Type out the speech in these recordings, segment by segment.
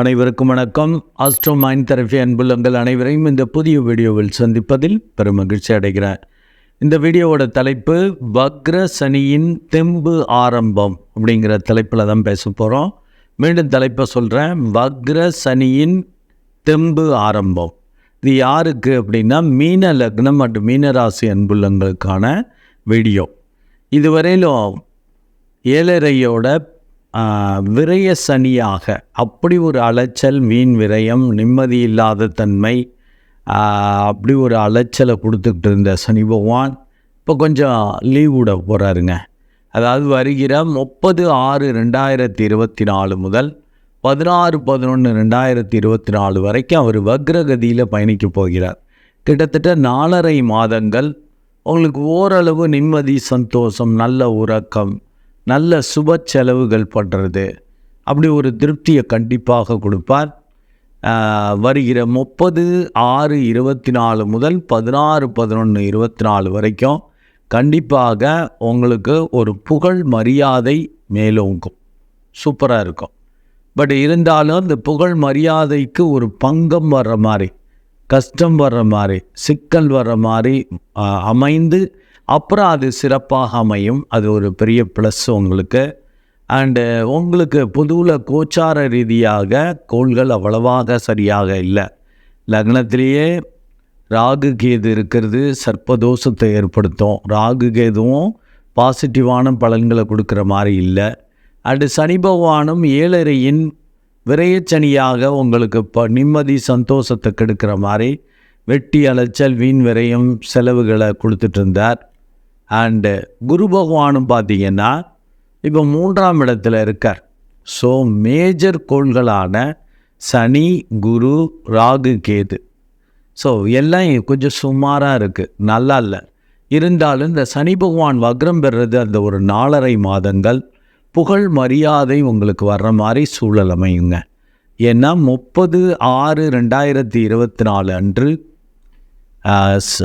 அனைவருக்கும் வணக்கம். Astro mind therapy அன்புள்ளங்கள் அனைவரையும் இந்த புதிய வீடியோவில் சந்திப்பதில் பெரும் மகிழ்ச்சி அடைகிறேன். இந்த வீடியோவோட தலைப்பு வக்ர சனியின் தெம்பு ஆரம்பம் அப்படிங்கிற தலைப்பில் தான் பேச போகிறோம் மீண்டும் தலைப்பை சொல்கிறேன் வக்ர சனியின் தெம்பு ஆரம்பம். இது யாருக்கு அப்படின்னா மீன லக்னம் மற்றும் மீனராசி அன்புள்ளங்களுக்கான வீடியோ. இதுவரையிலும் ஏழரையோட விரய சனியாக. அப்படி ஒரு அலைச்சல் வீண் விரயம் நிம்மதி இல்லாத தன்மை அப்படி ஒரு அலைச்சலை கொடுத்துக்கிட்டு இருந்த சனி பகவான் இப்போ கொஞ்சம் லீவ் விட போகிறாருங்க அதாவது வருகிற முப்பது ஆறு ரெண்டாயிரத்தி இருபத்தி நாலு முதல் பதினாறு பதினொன்று ரெண்டாயிரத்தி இருபத்தி நாலு வரைக்கும் அவர் வக்ரகதியில் பயணிக்க போகிறார். கிட்டத்தட்ட நாலரை மாதங்கள் உங்களுக்கு ஓரளவு நிம்மதி சந்தோஷம் நல்ல உறக்கம் நல்ல சுப செலவுகள் பண்ணுறது அப்படி ஒரு திருப்தியை கண்டிப்பாக கொடுப்பார். வருகிற முப்பது ஆறு இருபத்தி நாலு முதல் பதினாறு பதினொன்று இருபத்தி நாலு வரைக்கும் கண்டிப்பாக உங்களுக்கு ஒரு புகழ் மரியாதை மேலோங்கும் சூப்பராக இருக்கும். பட் இருந்தாலும் இந்த புகழ் மரியாதைக்கு ஒரு பங்கம் வர்ற மாதிரி கஷ்டம் வர்ற மாதிரி சிக்கல் வர்ற மாதிரி அமைந்து அப்புறம் அது சிறப்பாக அமையும். அது ஒரு பெரிய ப்ளஸ் உங்களுக்கு. அண்டு uh, உங்களுக்கு பொதுவில் கோச்சார ரீதியாக கோள்கள் அவ்வளவாக சரியாக இல்லை. லக்னத்திலேயே ராகு கேது இருக்கிறது சர்ப்பதோஷத்தை ஏற்படுத்தும். ராகு கேதுவும் பாசிட்டிவான பலன்களை கொடுக்குற மாதிரி இல்லை. அண்டு சனி பகவானும் ஏழரையின் விரையச்சனியாக உங்களுக்கு இப்போ நிம்மதி சந்தோஷத்தை கெடுக்கிற மாதிரி வெட்டி அலைச்சல் வீண் விரையும் செலவுகளை கொடுத்துட்டு இருந்தார். அண்டு குரு பகவானும் பார்த்தீங்கன்னா இப்போ மூன்றாம் இடத்துல இருக்கார். ஸோ மேஜர் கோள்களான சனி குரு ராகு கேது. ஸோ எல்லாம் கொஞ்சம் சுமாராக இருக்குது நல்லா இல்லை. இருந்தாலும் இந்த சனி பகவான் வக்ரம் பெறுறது அந்த ஒரு நாலரை மாதங்கள் புகழ் மரியாதை உங்களுக்கு வர்ற மாதிரி சூழல் அமையுங்க. ஏன்னா முப்பது ஆறு ரெண்டாயிரத்தி இருபத்தி நாலு அன்று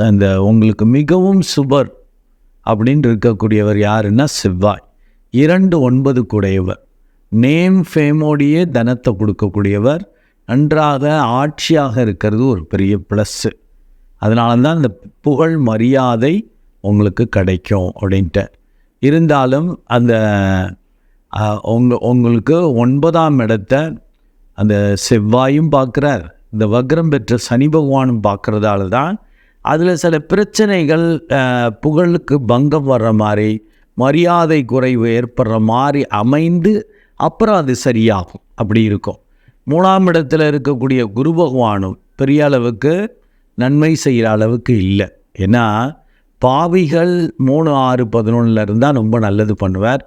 அந்த உங்களுக்கு மிகவும் சுபர் அப்படின்னு இருக்கக்கூடியவர் யாருன்னா செவ்வாய். இரண்டு ஒன்பது கூடையவர். நேம் ஃபேமோடையே தனத்தை கொடுக்கக்கூடியவர். நன்றாக ஆட்சியாக இருக்கிறது ஒரு பெரிய ப்ளஸ்ஸு அதனால தான் இந்த புகழ் மரியாதை உங்களுக்கு கிடைக்கும் அப்படின்ட்டு. இருந்தாலும் அந்த உங்க உங்களுக்கு ஒன்பதாம் இடத்த அந்த செவ்வாயும் பார்க்குறார். இந்த வக்ரம் பெற்ற சனி பகவானும் பார்க்குறதால தான் அதில் சில பிரச்சனைகள் புகழுக்கு பங்கம் வர்ற மாதிரி மரியாதை குறைவு ஏற்படுற மாதிரி அமைந்து அப்புறம் அது சரியாகும். அப்படி இருக்கும். மூணாம் இடத்தில் இருக்கக்கூடிய குரு பகவானும் பெரிய அளவுக்கு நன்மை செய்கிற அளவுக்கு இல்லை. ஏன்னா பாவிகள் மூணு ஆறு பதினொன்றில் இருந்தால் ரொம்ப நல்லது பண்ணுவார்.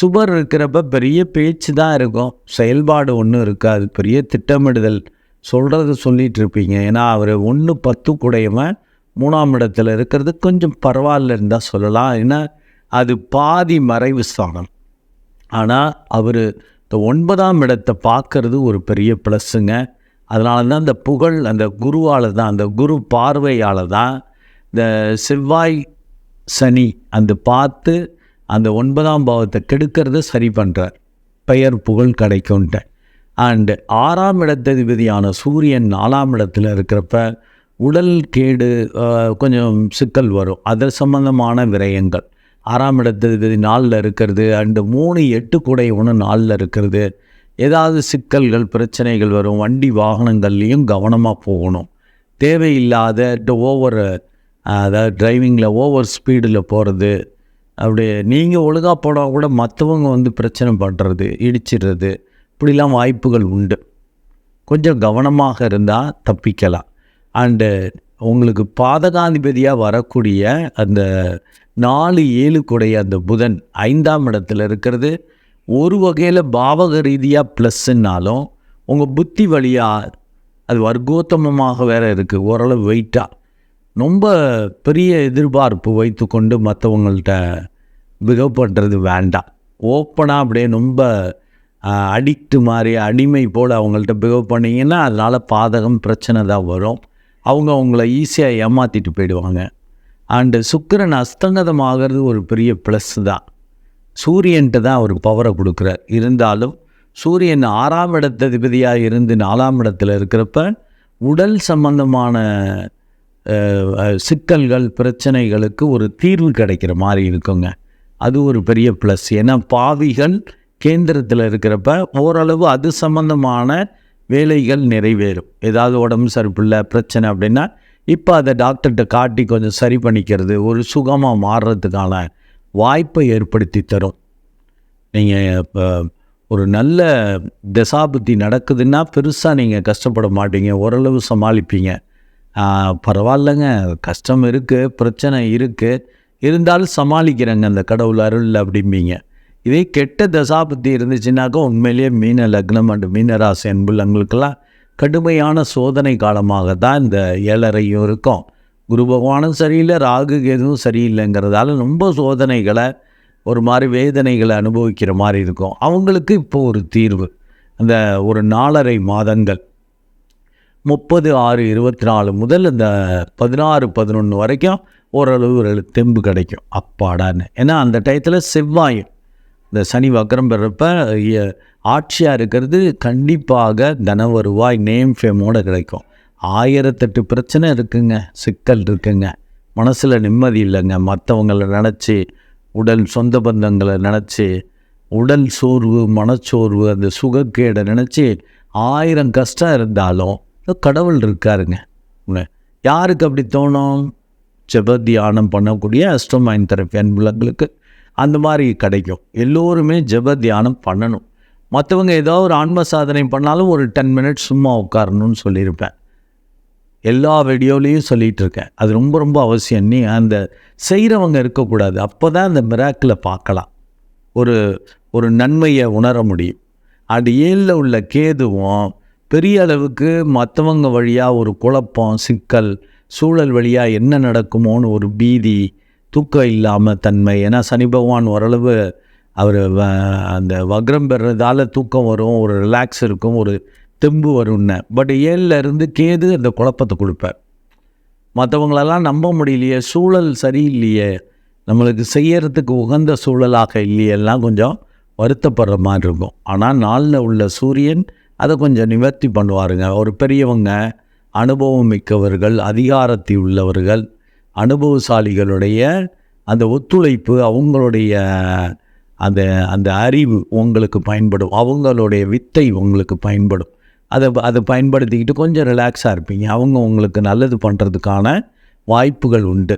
சுபர் இருக்கிறப்ப பெரிய பேச்சு தான் இருக்கும். செயல்பாடு ஒன்றும் இருக்காது. பெரிய திட்டமிடுதல் சொல்கிறது சொல்லிட்டு இருப்பீங்க. ஏன்னா அவர் ஒன்று பத்து கூடையவன். மூணாம் இடத்துல இருக்கிறது கொஞ்சம் பரவாயில்ல இருந்தால் சொல்லலாம். ஏன்னா அது பாதி மறைவு ஸ்தானம். ஆனால் அவர் இந்த ஒன்பதாம் இடத்தை பார்க்கறது ஒரு பெரிய ப்ளஸ்ஸுங்க. அதனால தான் அந்த புகழ் அந்த குருவால் தான் அந்த குரு பார்வையால் தான் இந்த செவ்வாய் சனி அந்த பார்த்து அந்த ஒன்பதாம் பாவத்தை கெடுக்கிறத சரி பண்ணுறார் பெயர் புகழ் கிடைக்கும்ன்ட்டு. அண்டு ஆறாம் இடத்ததிபதியான சூரியன் நாலாம் இடத்துல இருக்கிறப்ப உடல் கேடு கொஞ்சம் சிக்கல் வரும். அது சம்பந்தமான விரயங்கள். ஆறாம் இடத்துக்கு நாளில் இருக்கிறது அண்டு மூணு எட்டு கூடை ஒன்று நாளில் இருக்கிறது. ஏதாவது சிக்கல்கள் பிரச்சனைகள் வரும். வண்டி வாகனங்கள்லேயும் கவனமாக போகணும். தேவையில்லாத ஓவர் அதாவது டிரைவிங்கில் ஓவர் ஸ்பீடில் போகிறது அப்படி நீங்கள் ஒழுங்காக போனால் கூட மற்றவங்க வந்து பிரச்சனை பண்ணுறது இடிச்சிடுறது. இப்படிலாம் வாய்ப்புகள் உண்டு. கொஞ்சம் கவனமாக இருந்தால் தப்பிக்கலாம். அண்டு உங்களுக்கு பாதகாதிபதியாக வரக்கூடிய அந்த நாலு ஏழு கூடைய அந்த புதன் ஐந்தாம் இடத்துல இருக்கிறது. ஒரு வகையில் பாவக ரீதியாக ப்ளஸ்ஸுன்னாலும் உங்கள் புத்தி வழியாக அது வர்க்கோத்தமமாக வேறு இருக்குது ஓரளவு வெயிட்டாக ரொம்ப பெரிய எதிர்பார்ப்பு வைத்துக்கொண்டு மற்றவங்கள்ட்ட பிகவ் பண்ணுறது வேண்டாம் ஓப்பனாக அப்படியே ரொம்ப அடிக்ட் மாதிரி அடிமை போல் அவங்கள்ட்ட பிகவ் பண்ணிங்கன்னா அதனால் பாதகம் பிரச்சனை தான் வரும். அவங்க அவங்கள ஈஸியாக ஏமாற்றிட்டு போயிடுவாங்க. அண்டு சுக்கிரன் அஸ்தங்கதமாகிறது ஒரு பெரிய ப்ளஸ் தான். சூரியன்ட்டு தான் அவர் பவரை கொடுக்குறார். இருந்தாலும் சூரியன் ஆறாம் இடத்ததிபதியாக இருந்து நாலாம் இடத்துல இருக்கிறப்ப உடல் சம்பந்தமான சிக்கல்கள் பிரச்சனைகளுக்கு ஒரு தீர்வு கிடைக்கிற மாதிரி இருக்குங்க. அது ஒரு பெரிய ப்ளஸ் ஏன்னா பாவிகள் கேந்திரத்தில் இருக்கிறப்ப ஓரளவு அது சம்பந்தமான வேலைகள் நிறைவேறும். ஏதாவது உடம்பு சரிப்பில்லை பிரச்சனை அப்படின்னா இப்போ அதை டாக்டர்கிட்ட காட்டி கொஞ்சம் சரி பண்ணிக்கிறது ஒரு சுகமாக மாறுறதுக்கான வாய்ப்பை ஏற்படுத்தி தரும். நீங்கள் இப்போ ஒரு நல்ல தசாபுத்தி நடக்குதுன்னா பெருசாக நீங்கள் கஷ்டப்பட மாட்டீங்க. ஓரளவு சமாளிப்பீங்க. பரவாயில்லைங்க. கஷ்டம் இருக்குது பிரச்சனை இருக்குது இருந்தாலும் சமாளிக்கிறேங்க அந்த கடவுள் அருள் அப்படிம்பீங்க. இதே கெட்ட தசாபுத்தி இருந்துச்சுன்னாக்கா உண்மையிலேயே மீன லக்னம் அண்டு மீனராசி அன்புள்ளங்களுக்கெல்லாம் கடுமையான சோதனை காலமாக தான் இந்த ஏழரையும் இருக்கும். குரு பகவானும் சரியில்லை ராகு எதுவும் சரியில்லைங்கிறதால ரொம்ப சோதனைகளை ஒரு மாதிரி வேதனைகளை அனுபவிக்கிற மாதிரி இருக்கும். அவங்களுக்கு இப்போ ஒரு தீர்வு அந்த ஒரு நாலரை மாதங்கள். முப்பது ஆறு இருபத்தி நாலு முதல் இந்த பதினாறு பதினொன்று வரைக்கும் ஓரளவு ஒரு தெம்பு கிடைக்கும். அப்பாடான்னு. ஏன்னா அந்த டயத்தில் செவ்வாயும் இந்த சனி வக்கரம் பெறப்ப ஆட்சியாக இருக்கிறது கண்டிப்பாக தன வருவாய் நேம் ஃபேமோட கிடைக்கும். ஆயிரத்தெட்டு பிரச்சனை இருக்குங்க சிக்கல் இருக்குங்க. மனசில் நிம்மதி இல்லைங்க மற்றவங்களை நினச்சி உடல் சொந்த பந்தங்களை நினச்சி உடல் சோர்வு மனச்சோர்வு அந்த சுகக்கேடை நினச்சி ஆயிரம் கஷ்டம் இருந்தாலும் கடவுள் இருக்காருங்க. யாருக்கு அப்படி தோணும்? ஜெப தியானம் பண்ணக்கூடிய அஸ்ட்ரோமைன் தெரப்பி அன்புலங்களுக்கு அந்த மாதிரி கிடைக்கும். எல்லோருமே ஜெப தியானம் பண்ணணும். மற்றவங்க ஏதோ ஒரு ஆன்ம சாதனை பண்ணாலும் ஒரு டென் மினிட்ஸ் சும்மா உட்காரணும்னு சொல்லியிருப்பேன். எல்லா வீடியோலேயும் சொல்லிகிட்டு இருக்கேன் அது ரொம்ப ரொம்ப அவசியம். நீ அந்த செய்கிறவங்க இருக்கக்கூடாது. அப்போ தான் அந்த மிராக்கில் பார்க்கலாம். ஒரு ஒரு நன்மையை உணர முடியும். அது ஏழில் உள்ள கேதுவும் பெரிய அளவுக்கு மற்றவங்க வழியாக ஒரு குழப்பம் சிக்கல் சூழல் வழியாக என்ன நடக்குமோன்னு ஒரு பீதி தூக்கம் இல்லாமல் தன்மை. ஏன்னா சனி பகவான் ஓரளவு அவர் அந்த வக்ரம் பெறதால தூக்கம் வரும் ஒரு ரிலாக்ஸ் இருக்கும் ஒரு தெம்பு வரும்னு. பட் ஏழில் இருந்து கேது அந்த குழப்பத்தை கொடுப்பார். மற்றவங்களெல்லாம் நம்ப முடியலையே சூழல் சரியில்லையே நம்மளுக்கு செய்யறதுக்கு உகந்த சூழலாக இல்லையெல்லாம் கொஞ்சம் வருத்தப்படுற மாதிரி இருக்கும். ஆனால் நாளில் உள்ள சூரியன் அதை கொஞ்சம் நிவர்த்தி பண்ணுவாருங்க. ஒரு பெரியவங்க அனுபவம் மிக்கவர்கள் அதிகாரத்தை உள்ளவர்கள் அனுபவசாலிகளுடைய அந்த ஒத்துழைப்பு அவங்களுடைய அந்த அந்த அறிவு உங்களுக்கு பயன்படும். அவங்களுடைய வித்தை உங்களுக்கு பயன்படும். அதை அதை பயன்படுத்திக்கிட்டு கொஞ்சம் ரிலாக்ஸாக இருப்பீங்க. அவங்க உங்களுக்கு நல்லது பண்ணுறதுக்கான வாய்ப்புகள் உண்டு.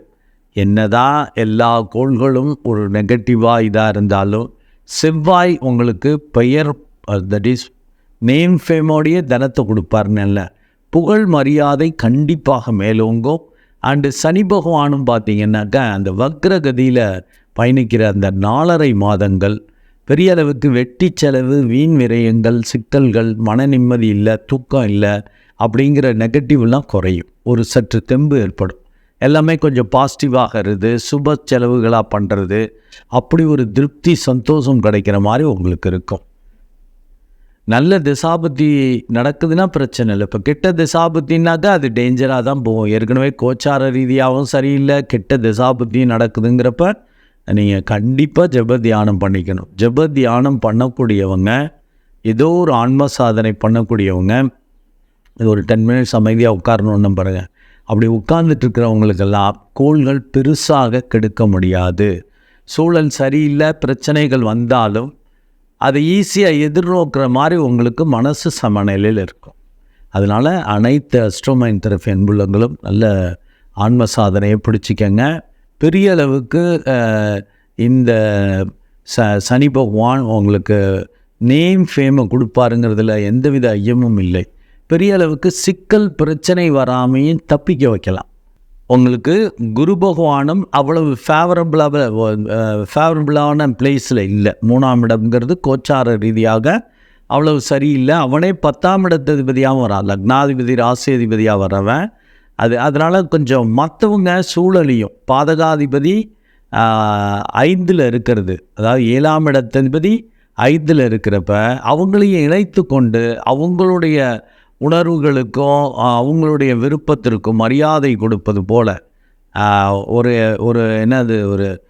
என்னதான் எல்லா கோள்களும் ஒரு நெகட்டிவாக இதாக இருந்தாலும் செவ்வாய் உங்களுக்கு பெயர் தட் இஸ் நேம் ஃபேமோடைய தனத்தை கொடுப்பாருன்னு புகழ் மரியாதை கண்டிப்பாக மேலோங்கும். அண்டு சனி பகவானும் பார்த்தீங்கன்னாக்கா அந்த வக்ரகதியில் பயணிக்கிற அந்த நாலரை மாதங்கள் பெரிய அளவுக்கு வெட்டி செலவு வீண் விரயங்கள் சிக்கல்கள் மன நிம்மதி இல்லை தூக்கம் இல்லை அப்படிங்கிற நெகட்டிவ்லாம் குறையும். ஒரு சற்று தெம்பு ஏற்படும். எல்லாமே கொஞ்சம் பாசிட்டிவாகிறது சுப செலவுகளாக பண்ணுறது அப்படி ஒரு திருப்தி சந்தோஷம் கிடைக்கிற மாதிரி உங்களுக்கு இருக்கும். நல்ல திசாபுத்தி நடக்குதுன்னா பிரச்சனை இல்லை. இப்போ கெட்ட திசாபுத்தின்னாக்கா அது டேஞ்சராக தான் போகும். ஏற்கனவே கோச்சார ரீதியாகவும் சரியில்லை. கெட்ட திசாபுத்தியும் நடக்குதுங்கிறப்ப நீங்கள் கண்டிப்பாக ஜப தியானம் பண்ணிக்கணும். ஜப தியானம் பண்ணக்கூடியவங்க ஏதோ ஒரு ஆன்ம சாதனை பண்ணக்கூடியவங்க இது ஒரு டென் மினிட்ஸ் அமைதியாக உட்காரணும்னு பாருங்க. அப்படி உட்கார்ந்துட்டுருக்கிறவங்களுக்கெல்லாம் கோள்கள் பெருசாக கெடுக்க முடியாது. சூழல் சரியில்லை பிரச்சனைகள் வந்தாலும் அதை ஈஸியாக எதிர்நோக்கிற மாதிரி உங்களுக்கு மனசு சமநிலையில் இருக்கும். அதனால் அனைத்து அஸ்ட்ரோமைன் தெரப்பி அன்புள்ளங்களும் நல்ல ஆன்ம சாதனையை பிடிச்சிக்கங்க. பெரிய அளவுக்கு இந்த ச சனி பகவான் உங்களுக்கு நேம் ஃபேமை கொடுப்பாருங்கிறதுல எந்தவித ஐயமும் இல்லை. பெரிய அளவுக்கு சிக்கல் பிரச்சனை வராமையும் தப்பிக்க வைக்கலாம். உங்களுக்கு குரு பகவானும் அவ்வளவு ஃபேவரபுளாக ஃபேவரபுளான பிளேஸில் இல்லை. மூணாம் இடம்ங்கிறது கோச்சார ரீதியாக அவ்வளவு சரியில்லை. அவனே பத்தாம் இடத்ததிபதியாகவும் வரான். லக்னாதிபதி ராசியதிபதியாக வரவன் அது அதனால் கொஞ்சம் மற்றவங்க சூழலையும் பாதகாதிபதி ஐந்தில் இருக்கிறது. அதாவது ஏழாம் இடத்ததிபதி ஐந்தில் இருக்கிறப்ப அவங்களையும் இணைத்து கொண்டு அவங்களுடைய உணர்வுகளுக்கும் அவங்களுடைய விருப்பத்திற்கும் மரியாதை கொடுப்பது போல் ஒரு ஒரு என்னது ஒரு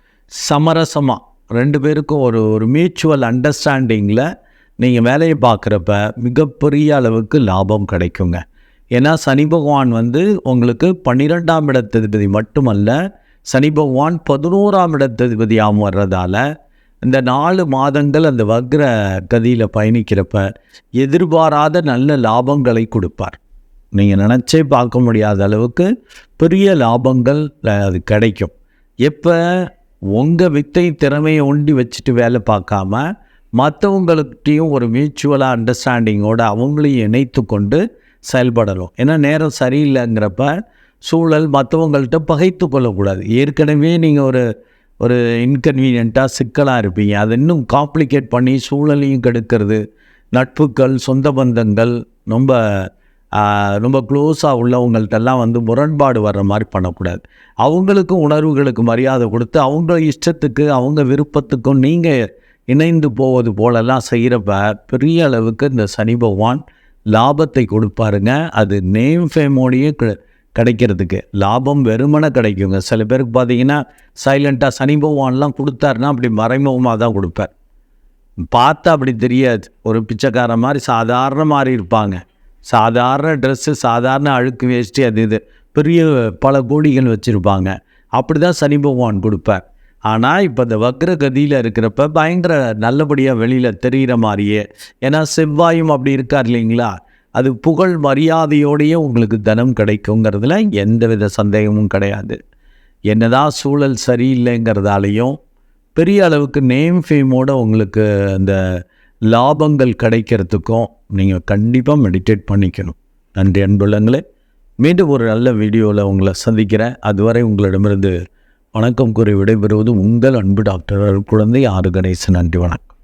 சமரசமாக ரெண்டு பேருக்கும் ஒரு ஒரு மியூச்சுவல் அண்டர்ஸ்டாண்டிங்கில் நீங்கள் வேலையை பார்க்குறப்ப மிகப்பெரிய அளவுக்கு லாபம் கிடைக்குங்க. ஏன்னா சனி பகவான் வந்து உங்களுக்கு பன்னிரெண்டாம் இடத்ததிபதி மட்டுமல்ல சனி பகவான் பதினோராம் இடத்ததிபதியாகவும் வர்றதால இந்த நாலு மாதங்கள் அந்த வக்ர கதியில் பயணிக்கிறப்ப எதிர்பாராத நல்ல லாபங்களை கொடுப்பார். நீங்கள் நினச்சே பார்க்க முடியாத அளவுக்கு பெரிய லாபங்கள் அது கிடைக்கும். எப்போ உங்கள் வித்தை திறமையை ஒண்டி வச்சுட்டு வேலை பார்க்காம மற்றவங்கள்கிட்டையும் ஒரு மியூச்சுவலாக அண்டர்ஸ்டாண்டிங்கோடு அவங்களையும் இணைத்து கொண்டு செயல்படணும். ஏன்னா நேரம் சரியில்லைங்கிறப்ப சூழல் மற்றவங்கள்ட்ட பகைத்து கொள்ளக்கூடாது. ஏற்கனவே நீங்கள் ஒரு ஒரு இன்கன்வீனியண்ட்டாக சிக்கலாக இருப்பீங்க. அதை இன்னும் காம்ப்ளிகேட் பண்ணி சூழலையும் கெடுக்கிறது. நட்புகள் சொந்த பந்தங்கள் ரொம்ப ரொம்ப க்ளோஸாக உள்ளவங்கள்ட்டெல்லாம் வந்து முரண்பாடு வர்ற மாதிரி பண்ணக்கூடாது. அவங்களுக்கும் உணர்வுகளுக்கு மரியாதை கொடுத்து அவங்க இஷ்டத்துக்கு அவங்க விருப்பத்துக்கும் நீங்கள் இணைந்து போவது போலெல்லாம் செய்கிறப்ப பெரிய அளவுக்கு இந்த சனி பகவான் லாபத்தை கொடுப்பாருங்க. அது நேம் ஃபேமோடையே கிடைக்கிறதுக்கு. லாபம் வெறுமனே கிடைக்குங்க. சில பேருக்கு பார்த்தீங்கன்னா சைலண்ட்டாக சனி பகவான்லாம் கொடுத்தாருன்னா அப்படி மறைமுகமாக தான் கொடுப்பார். பார்த்தா அப்படி தெரியாது. ஒரு பிச்சைக்காரன் மாதிரி சாதாரண மாதிரி இருப்பாங்க. சாதாரண ட்ரெஸ்ஸு சாதாரண அழுக்கு வேஷ்டி அது இது. பெரிய பல கோடிகள் வச்சுருப்பாங்க. அப்படி தான் சனி பகவான் கொடுப்பார். ஆனால் இப்போ இந்த வக்ர கதியில் இருக்கிறப்ப பயங்கர நல்லபடியாக வெளியில் தெரிகிற மாதிரியே ஏன்னா செவ்வாயும் அப்படி இருக்கார் இல்லைங்களா? அது புகழ் மரியாதையோடையே உங்களுக்கு தனம் கிடைக்குங்கிறதுல எந்தவித சந்தேகமும் கிடையாது. என்னதான் சூழல் சரியில்லைங்கிறதாலையும் பெரிய அளவுக்கு நேம் ஃபேமோட உங்களுக்கு அந்த லாபங்கள் கிடைக்கிறதுக்கும் நீங்கள் கண்டிப்பாக மெடிடேட் பண்ணிக்கணும். நன்றி அன்புள்ளங்களே மீண்டும் ஒரு நல்ல வீடியோவில் உங்களை சந்திக்கிறேன். அதுவரை உங்களிடமிருந்து வணக்கம் கூறி விடைபெறுவது உங்கள் அன்பு டாக்டர் குழந்தை ஆறு கணேசன் நன்றி வணக்கம்.